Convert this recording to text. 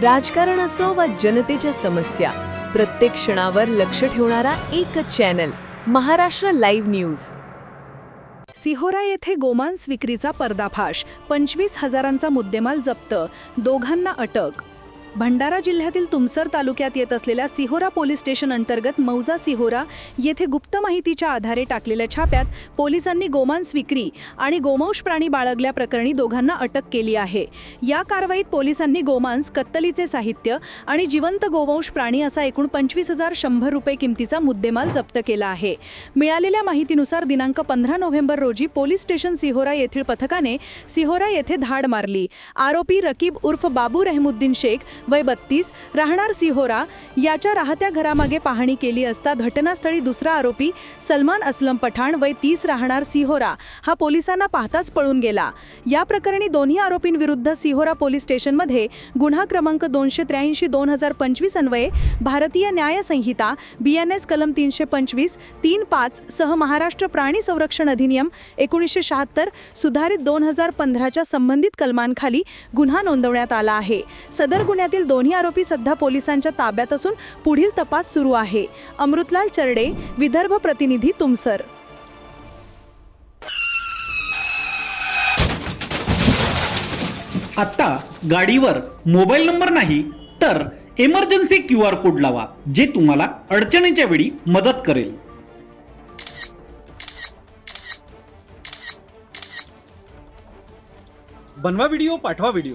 राजकारण असो वा जनतेच्या समस्या प्रत्येक क्षणावर लक्ष ठेवणारा एकच channel Maharashtra live news. Sihora येथे गोमांस विक्रीचा पर्दाफाश पंचवीस हजारांचा मुद्देमाल जप्त दोघांना अटक. भंडारा जिल्ह्यातील तुमसर तालुक्यात येत असलेल्या सिहोरा पोलीस स्टेशन अंतर्गत मौजा सिहोरा येथे गुप्त माहितीच्या आधारे टाकलेल्या छाप्यात पोलिसांनी गोमांस विक्री आणि गोमांश प्राणी बाळगल्याप्रकरणी दोघांना अटक केली आहे. या कारवाईत पोलिसांनी गोमांस कत्तलीचे साहित्य आणि जिवंत गोवंश प्राणी असा एकूण पंचवीस हजार शंभर रुपये किमतीचा मुद्देमाल जप्त केला आहे. मिळालेल्या माहितीनुसार दिनांक पंधरा नोव्हेंबर रोजी पोलीस स्टेशन सिहोरा येथील पथकाने सिहोरा येथे धाड मारली. आरोपी रकीब उर्फ बाबू रहमुद्दीन शेख वय बत्तीस राहणार सिहोरा याच्या राहत्या घरामागे पाहणी केली असता घटनास्थळी दुसरा आरोपी सलमान असलम पठाण वय तीस राहणार सिहोरा. हा पोलिसांना पाहताच पळून गेला. या प्रकरणी दोन्ही आरोपींविरुद्ध सिहोरा पोलीस स्टेशनमध्ये गुन्हा क्रमांक दोनशे त्र्याऐंशी दोन हजार पंचवीस अन्वये भारतीय न्याय संहिता बी एन एस कलम तीनशे पंचवीस तीन पाच सह महाराष्ट्र प्राणी संरक्षण अधिनियम एकोणीसशे शहात्तर सुधारित दोन हजार पंधराच्या संबंधित कलमांखाली गुन्हा नोंदवण्यात आला आहे. सदर गुन्ह्यातील दोन्ही आरोपी सध्या पोलिसांच्या ताब्यात असून पुढील तपास सुरू आहे. अमृतलाल चरडे विदर्भ प्रतिनिधी तुमसर. आता गाडीवर मोबाईल नंबर नाही तर इमर्जन्सी क्यू आर कोड लावा जे तुम्हाला अडचणीच्या वेळी मदत करेल. बनवा व्हिडिओ पाठवा व्हिडिओ.